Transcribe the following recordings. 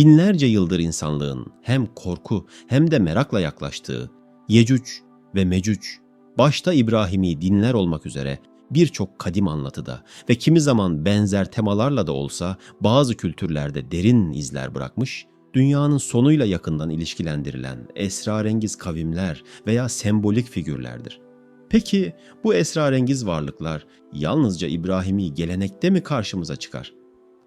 binlerce yıldır insanlığın hem korku hem de merakla yaklaştığı Yecüc ve Mecüc, başta İbrahimi dinler olmak üzere birçok kadim anlatıda ve kimi zaman benzer temalarla da olsa bazı kültürlerde derin izler bırakmış, dünyanın sonuyla yakından ilişkilendirilen esrarengiz kavimler veya sembolik figürlerdir. Peki bu esrarengiz varlıklar yalnızca İbrahimi gelenekte mi karşımıza çıkar?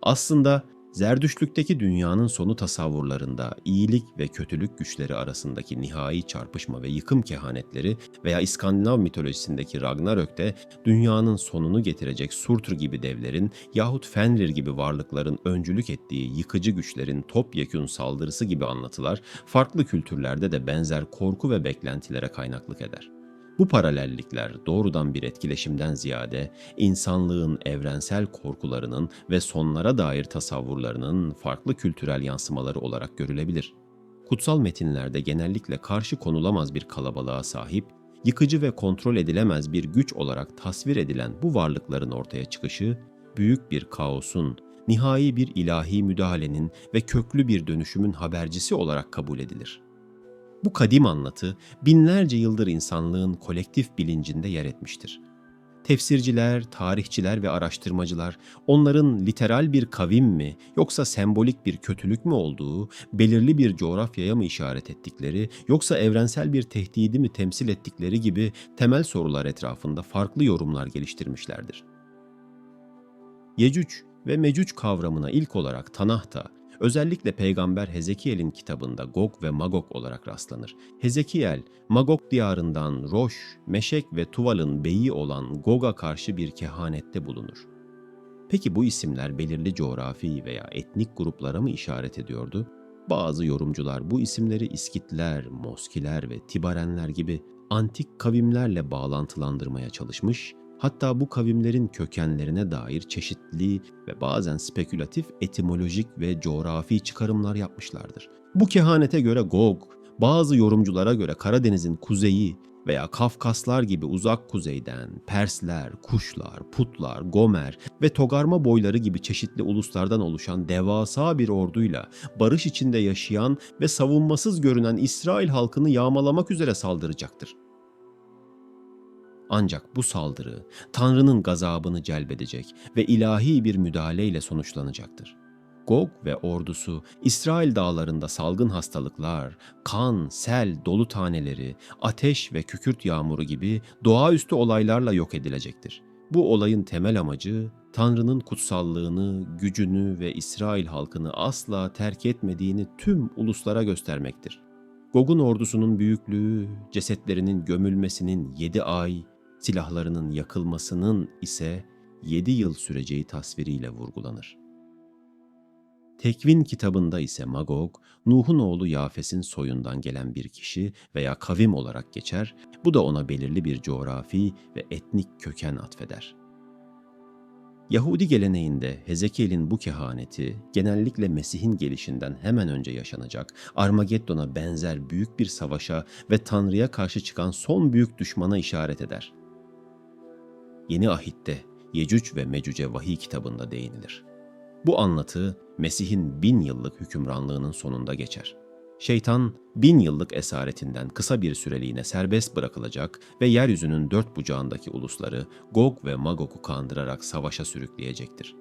Aslında Zerdüştlükteki dünyanın sonu tasavvurlarında iyilik ve kötülük güçleri arasındaki nihai çarpışma ve yıkım kehanetleri veya İskandinav mitolojisindeki Ragnarök'te dünyanın sonunu getirecek Surtur gibi devlerin yahut Fenrir gibi varlıkların öncülük ettiği yıkıcı güçlerin topyekün saldırısı gibi anlatılar farklı kültürlerde de benzer korku ve beklentilere kaynaklık eder. Bu paralellikler doğrudan bir etkileşimden ziyade insanlığın evrensel korkularının ve sonlara dair tasavvurlarının farklı kültürel yansımaları olarak görülebilir. Kutsal metinlerde genellikle karşı konulamaz bir kalabalığa sahip, yıkıcı ve kontrol edilemez bir güç olarak tasvir edilen bu varlıkların ortaya çıkışı, büyük bir kaosun, nihai bir ilahi müdahalenin ve köklü bir dönüşümün habercisi olarak kabul edilir. Bu kadim anlatı binlerce yıldır insanlığın kolektif bilincinde yer etmiştir. Tefsirciler, tarihçiler ve araştırmacılar onların literal bir kavim mi yoksa sembolik bir kötülük mü olduğu, belirli bir coğrafyaya mı işaret ettikleri yoksa evrensel bir tehdidi mi temsil ettikleri gibi temel sorular etrafında farklı yorumlar geliştirmişlerdir. Yecüc ve Mecüc kavramına ilk olarak Tanah'ta Özellikle peygamber Hezekiel'in kitabında Gog ve Magog olarak rastlanır. Hezekiel, Magog diyarından Roş, Meşek ve Tuval'ın beyi olan Gog'a karşı bir kehanette bulunur. Peki bu isimler belirli coğrafi veya etnik gruplara mı işaret ediyordu? Bazı yorumcular bu isimleri İskitler, Moskiler ve Tibarenler gibi antik kavimlerle bağlantılandırmaya çalışmış Hatta bu kavimlerin kökenlerine dair çeşitli ve bazen spekülatif etimolojik ve coğrafi çıkarımlar yapmışlardır. Bu kehanete göre Gog, bazı yorumculara göre Karadeniz'in kuzeyi veya Kafkaslar gibi uzak kuzeyden Persler, Kuşlar, Putlar, Gomer ve Togarma boyları gibi çeşitli uluslardan oluşan devasa bir orduyla barış içinde yaşayan ve savunmasız görünen İsrail halkını yağmalamak üzere saldıracaktır. Ancak bu saldırı Tanrı'nın gazabını celbedecek ve ilahi bir müdahaleyle sonuçlanacaktır. Gog ve ordusu İsrail dağlarında salgın hastalıklar, kan, sel, dolu taneleri, ateş ve kükürt yağmuru gibi doğaüstü olaylarla yok edilecektir. Bu olayın temel amacı Tanrı'nın kutsallığını, gücünü ve İsrail halkını asla terk etmediğini tüm uluslara göstermektir. Gog'un ordusunun büyüklüğü, cesetlerinin gömülmesinin yedi ay, silahlarının yakılmasının ise 7 yıl süreceği tasviriyle vurgulanır. Tekvin kitabında ise Magog, Nuh'un oğlu Yafes'in soyundan gelen bir kişi veya kavim olarak geçer, bu da ona belirli bir coğrafi ve etnik köken atfeder. Yahudi geleneğinde Hezekiel'in bu kehaneti genellikle Mesih'in gelişinden hemen önce yaşanacak Armageddon'a benzer büyük bir savaşa ve Tanrı'ya karşı çıkan son büyük düşmana işaret eder. Yeni Ahit'te Yecüc ve Mecüc'e vahiy kitabında değinilir. Bu anlatı Mesih'in bin yıllık hükümranlığının sonunda geçer. Şeytan bin yıllık esaretinden kısa bir süreliğine serbest bırakılacak ve yeryüzünün dört bucağındaki ulusları Gog ve Magog'u kandırarak savaşa sürükleyecektir.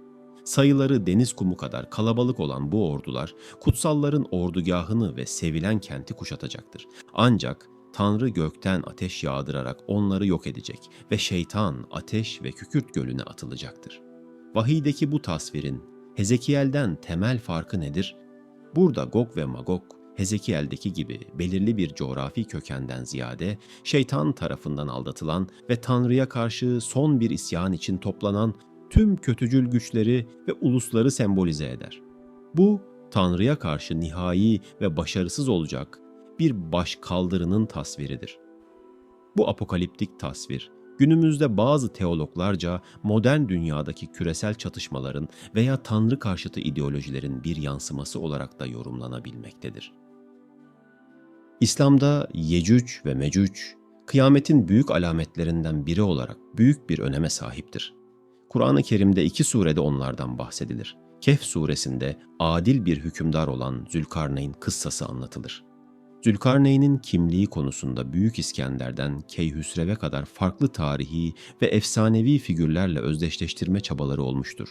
Sayıları deniz kumu kadar kalabalık olan bu ordular kutsalların ordugahını ve sevilen kenti kuşatacaktır. Ancak Tanrı gökten ateş yağdırarak onları yok edecek ve şeytan ateş ve kükürt gölüne atılacaktır. Vahiydeki bu tasvirin Hezekiel'den temel farkı nedir? Burada Gog ve Magog, Hezekiel'deki gibi belirli bir coğrafi kökenden ziyade şeytan tarafından aldatılan ve Tanrı'ya karşı son bir isyan için toplanan tüm kötücül güçleri ve ulusları sembolize eder. Bu, Tanrı'ya karşı nihai ve başarısız olacak bir baş kaldırının tasviridir. Bu apokaliptik tasvir, günümüzde bazı teologlarca modern dünyadaki küresel çatışmaların veya tanrı karşıtı ideolojilerin bir yansıması olarak da yorumlanabilmektedir. İslam'da Yecüc ve Mecüc, kıyametin büyük alametlerinden biri olarak büyük bir öneme sahiptir. Kur'an-ı Kerim'de iki surede onlardan bahsedilir. Kehf suresinde adil bir hükümdar olan Zülkarneyn kıssası anlatılır. Zülkarneyn'in kimliği konusunda Büyük İskender'den Keyhüsrev'e kadar farklı tarihi ve efsanevi figürlerle özdeşleştirme çabaları olmuştur.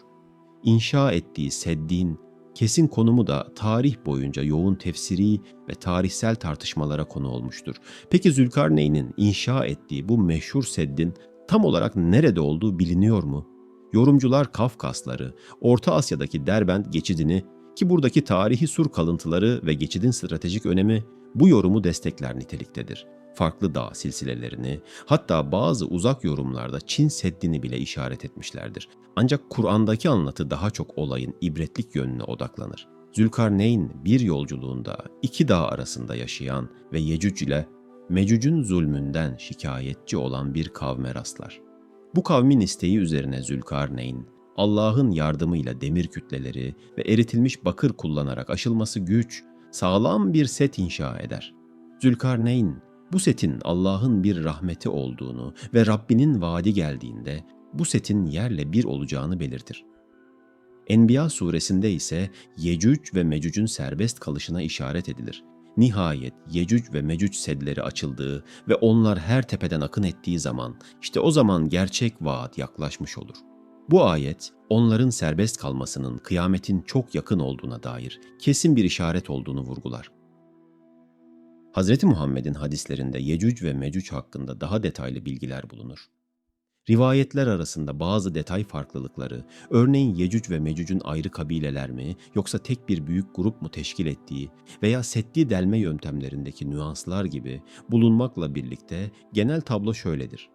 İnşa ettiği Seddin, kesin konumu da tarih boyunca yoğun tefsiri ve tarihsel tartışmalara konu olmuştur. Peki Zülkarneyn'in inşa ettiği bu meşhur Seddin tam olarak nerede olduğu biliniyor mu? Yorumcular Kafkasları, Orta Asya'daki Derbent geçidini ki buradaki tarihi sur kalıntıları ve geçidin stratejik önemi bu yorumu destekler niteliktedir. Farklı dağ silsilelerini, hatta bazı uzak yorumlarda Çin Seddi'ni bile işaret etmişlerdir. Ancak Kur'an'daki anlatı daha çok olayın ibretlik yönüne odaklanır. Zülkarneyn bir yolculuğunda iki dağ arasında yaşayan ve Yecüc ile Mecüc'ün zulmünden şikayetçi olan bir kavme rastlar. Bu kavmin isteği üzerine Zülkarneyn, Allah'ın yardımıyla demir kütleleri ve eritilmiş bakır kullanarak aşılması güç, sağlam bir set inşa eder. Zülkarneyn, bu setin Allah'ın bir rahmeti olduğunu ve Rabbinin vaadi geldiğinde bu setin yerle bir olacağını belirtir. Enbiya suresinde ise Yecüc ve Mecüc'ün serbest kalışına işaret edilir. Nihayet Yecüc ve Mecüc sedleri açıldığı ve onlar her tepeden akın ettiği zaman işte o zaman gerçek vaat yaklaşmış olur. Bu ayet onların serbest kalmasının kıyametin çok yakın olduğuna dair kesin bir işaret olduğunu vurgular. Hz. Muhammed'in hadislerinde Yecüc ve Mecüc hakkında daha detaylı bilgiler bulunur. Rivayetler arasında bazı detay farklılıkları, örneğin Yecüc ve Mecüc'ün ayrı kabileler mi yoksa tek bir büyük grup mu teşkil ettiği veya setli delme yöntemlerindeki nüanslar gibi bulunmakla birlikte genel tablo şöyledir.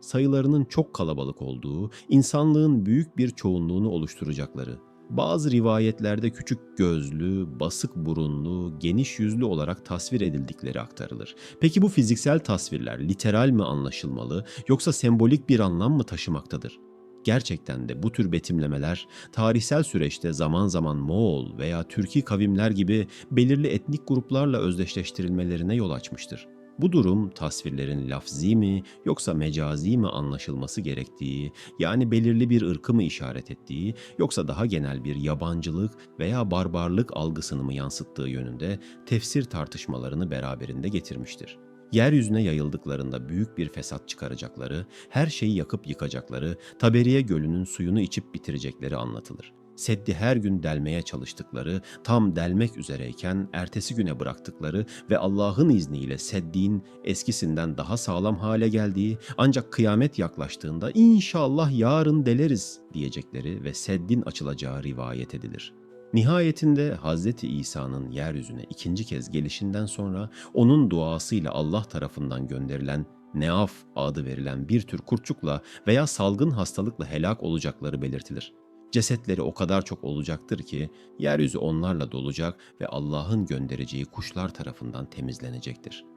Sayılarının çok kalabalık olduğu, insanlığın büyük bir çoğunluğunu oluşturacakları, bazı rivayetlerde küçük gözlü, basık burunlu, geniş yüzlü olarak tasvir edildikleri aktarılır. Peki bu fiziksel tasvirler literal mi anlaşılmalı yoksa sembolik bir anlam mı taşımaktadır? Gerçekten de bu tür betimlemeler tarihsel süreçte zaman zaman Moğol veya Türki kavimler gibi belirli etnik gruplarla özdeşleştirilmelerine yol açmıştır. Bu durum tasvirlerin lafzi mi yoksa mecazi mi anlaşılması gerektiği, yani belirli bir ırkı mı işaret ettiği yoksa daha genel bir yabancılık veya barbarlık algısını mı yansıttığı yönünde tefsir tartışmalarını beraberinde getirmiştir. Yeryüzüne yayıldıklarında büyük bir fesat çıkaracakları, her şeyi yakıp yıkacakları, Taberiye Gölü'nün suyunu içip bitirecekleri anlatılır. Seddi her gün delmeye çalıştıkları, tam delmek üzereyken ertesi güne bıraktıkları ve Allah'ın izniyle Seddin eskisinden daha sağlam hale geldiği ancak kıyamet yaklaştığında inşallah yarın deleriz diyecekleri ve Seddin açılacağı rivayet edilir. Nihayetinde Hz. İsa'nın yeryüzüne ikinci kez gelişinden sonra onun duasıyla Allah tarafından gönderilen Neaf adı verilen bir tür kurtçukla veya salgın hastalıkla helak olacakları belirtilir. Cesetleri o kadar çok olacaktır ki yeryüzü onlarla dolacak ve Allah'ın göndereceği kuşlar tarafından temizlenecektir.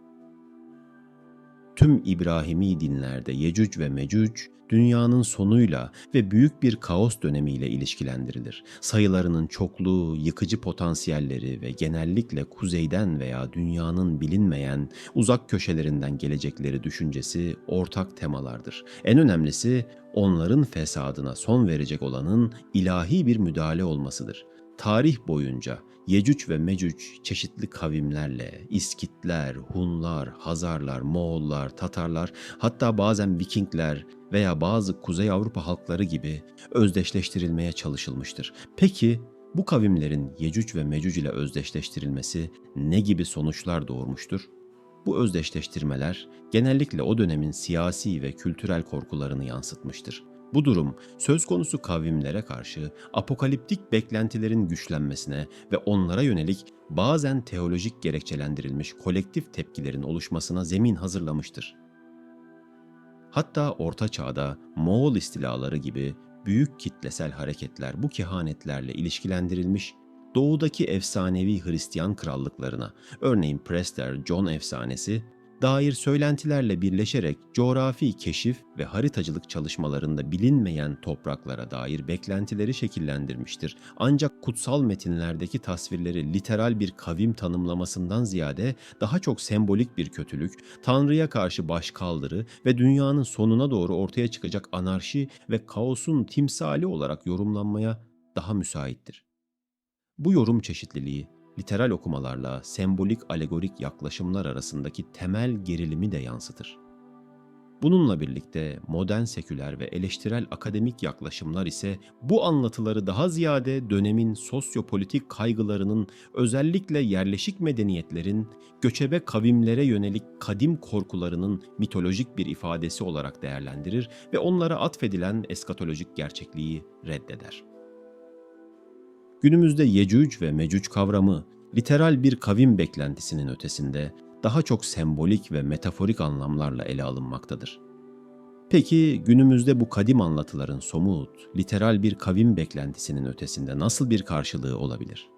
Tüm İbrahimi dinlerde Yecüc ve Mecüc dünyanın sonuyla ve büyük bir kaos dönemiyle ilişkilendirilir. Sayılarının çokluğu, yıkıcı potansiyelleri ve genellikle kuzeyden veya dünyanın bilinmeyen uzak köşelerinden gelecekleri düşüncesi ortak temalardır. En önemlisi onların fesadına son verecek olanın ilahi bir müdahale olmasıdır. Tarih boyunca Yecüc ve Mecüc çeşitli kavimlerle, İskitler, Hunlar, Hazarlar, Moğollar, Tatarlar, hatta bazen Vikingler veya bazı Kuzey Avrupa halkları gibi özdeşleştirilmeye çalışılmıştır. Peki bu kavimlerin Yecüc ve Mecüc ile özdeşleştirilmesi ne gibi sonuçlar doğurmuştur? Bu özdeşleştirmeler genellikle o dönemin siyasi ve kültürel korkularını yansıtmıştır. Bu durum söz konusu kavimlere karşı apokaliptik beklentilerin güçlenmesine ve onlara yönelik bazen teolojik gerekçelendirilmiş kolektif tepkilerin oluşmasına zemin hazırlamıştır. Hatta Orta Çağ'da Moğol istilaları gibi büyük kitlesel hareketler bu kehanetlerle ilişkilendirilmiş doğudaki efsanevi Hristiyan krallıklarına, örneğin Prester John efsanesi dair söylentilerle birleşerek coğrafi keşif ve haritacılık çalışmalarında bilinmeyen topraklara dair beklentileri şekillendirmiştir. Ancak kutsal metinlerdeki tasvirleri literal bir kavim tanımlamasından ziyade daha çok sembolik bir kötülük, Tanrı'ya karşı başkaldırı ve dünyanın sonuna doğru ortaya çıkacak anarşi ve kaosun timsali olarak yorumlanmaya daha müsaittir. Bu yorum çeşitliliği, literal okumalarla sembolik alegorik yaklaşımlar arasındaki temel gerilimi de yansıtır. Bununla birlikte modern seküler ve eleştirel akademik yaklaşımlar ise bu anlatıları daha ziyade dönemin sosyopolitik kaygılarının özellikle yerleşik medeniyetlerin göçebe kavimlere yönelik kadim korkularının mitolojik bir ifadesi olarak değerlendirir ve onlara atfedilen eskatolojik gerçekliği reddeder. Günümüzde Yecüc ve Mecüc kavramı literal bir kavim beklentisinin ötesinde daha çok sembolik ve metaforik anlamlarla ele alınmaktadır. Peki günümüzde bu kadim anlatıların somut, literal bir kavim beklentisinin ötesinde nasıl bir karşılığı olabilir?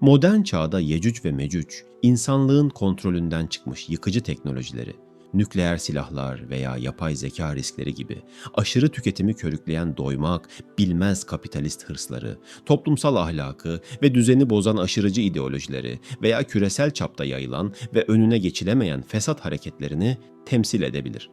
Modern çağda Yecüc ve Mecüc, insanlığın kontrolünden çıkmış yıkıcı teknolojileri, nükleer silahlar veya yapay zeka riskleri gibi aşırı tüketimi körükleyen doymak, bilmez kapitalist hırsları, toplumsal ahlakı ve düzeni bozan aşırıcı ideolojileri veya küresel çapta yayılan ve önüne geçilemeyen fesat hareketlerini temsil edebilir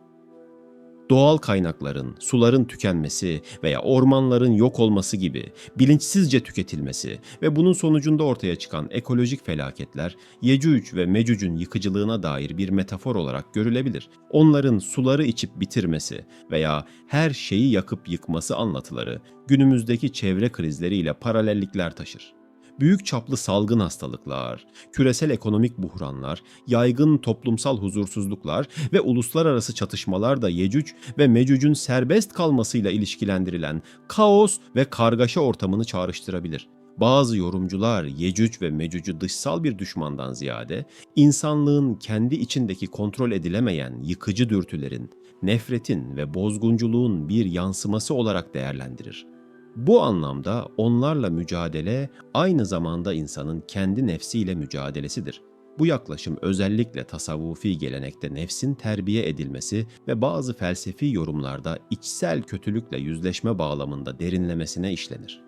doğal kaynakların, suların tükenmesi veya ormanların yok olması gibi bilinçsizce tüketilmesi ve bunun sonucunda ortaya çıkan ekolojik felaketler Yecüc ve Mecüc'ün yıkıcılığına dair bir metafor olarak görülebilir. Onların suları içip bitirmesi veya her şeyi yakıp yıkması anlatıları günümüzdeki çevre krizleriyle paralellikler taşır büyük çaplı salgın hastalıklar, küresel ekonomik buhranlar, yaygın toplumsal huzursuzluklar ve uluslararası çatışmalar da Yecüc ve Mecüc'ün serbest kalmasıyla ilişkilendirilen kaos ve kargaşa ortamını çağrıştırabilir. Bazı yorumcular Yecüc ve Mecüc'ü dışsal bir düşmandan ziyade insanlığın kendi içindeki kontrol edilemeyen yıkıcı dürtülerin, nefretin ve bozgunculuğun bir yansıması olarak değerlendirir. Bu anlamda onlarla mücadele aynı zamanda insanın kendi nefsiyle mücadelesidir. Bu yaklaşım özellikle tasavvufi gelenekte nefsin terbiye edilmesi ve bazı felsefi yorumlarda içsel kötülükle yüzleşme bağlamında derinlemesine işlenir.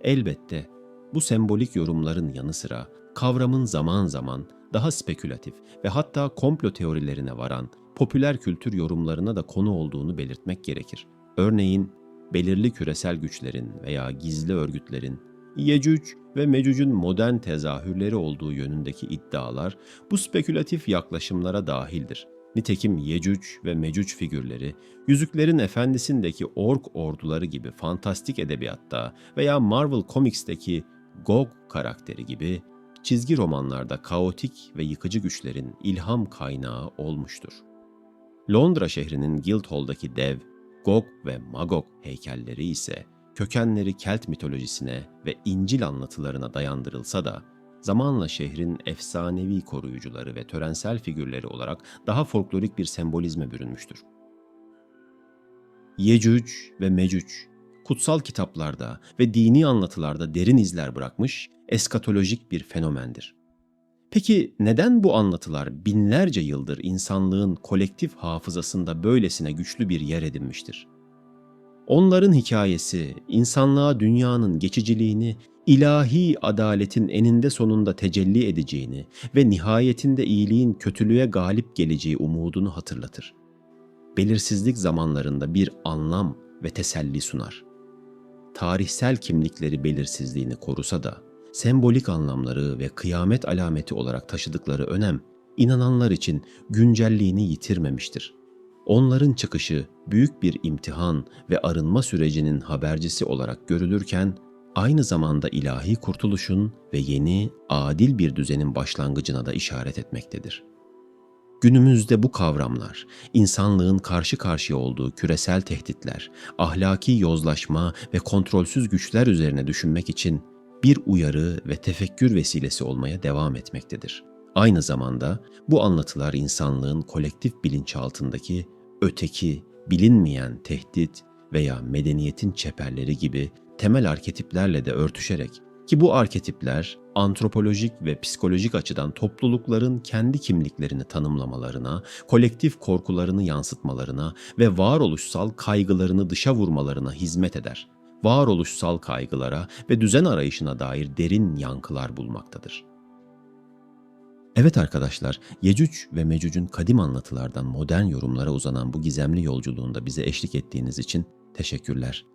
Elbette bu sembolik yorumların yanı sıra kavramın zaman zaman daha spekülatif ve hatta komplo teorilerine varan popüler kültür yorumlarına da konu olduğunu belirtmek gerekir. Örneğin belirli küresel güçlerin veya gizli örgütlerin Yecüc ve Mecüc'ün modern tezahürleri olduğu yönündeki iddialar bu spekülatif yaklaşımlara dahildir. Nitekim Yecüc ve Mecüc figürleri, Yüzüklerin Efendisi'ndeki ork orduları gibi fantastik edebiyatta veya Marvel Comics'teki Gog karakteri gibi çizgi romanlarda kaotik ve yıkıcı güçlerin ilham kaynağı olmuştur. Londra şehrinin Guildhall'daki dev Gog ve Magog heykelleri ise kökenleri Kelt mitolojisine ve İncil anlatılarına dayandırılsa da zamanla şehrin efsanevi koruyucuları ve törensel figürleri olarak daha folklorik bir sembolizme bürünmüştür. Yecüc ve Mecüc, kutsal kitaplarda ve dini anlatılarda derin izler bırakmış eskatolojik bir fenomendir. Peki neden bu anlatılar binlerce yıldır insanlığın kolektif hafızasında böylesine güçlü bir yer edinmiştir? Onların hikayesi insanlığa dünyanın geçiciliğini, ilahi adaletin eninde sonunda tecelli edeceğini ve nihayetinde iyiliğin kötülüğe galip geleceği umudunu hatırlatır. Belirsizlik zamanlarında bir anlam ve teselli sunar. Tarihsel kimlikleri belirsizliğini korusa da sembolik anlamları ve kıyamet alameti olarak taşıdıkları önem inananlar için güncelliğini yitirmemiştir. Onların çıkışı büyük bir imtihan ve arınma sürecinin habercisi olarak görülürken aynı zamanda ilahi kurtuluşun ve yeni, adil bir düzenin başlangıcına da işaret etmektedir. Günümüzde bu kavramlar, insanlığın karşı karşıya olduğu küresel tehditler, ahlaki yozlaşma ve kontrolsüz güçler üzerine düşünmek için bir uyarı ve tefekkür vesilesi olmaya devam etmektedir. Aynı zamanda bu anlatılar insanlığın kolektif bilinçaltındaki öteki, bilinmeyen tehdit veya medeniyetin çeperleri gibi temel arketiplerle de örtüşerek ki bu arketipler antropolojik ve psikolojik açıdan toplulukların kendi kimliklerini tanımlamalarına, kolektif korkularını yansıtmalarına ve varoluşsal kaygılarını dışa vurmalarına hizmet eder varoluşsal kaygılara ve düzen arayışına dair derin yankılar bulmaktadır. Evet arkadaşlar, Yecüc ve Mecüc'ün kadim anlatılardan modern yorumlara uzanan bu gizemli yolculuğunda bize eşlik ettiğiniz için teşekkürler.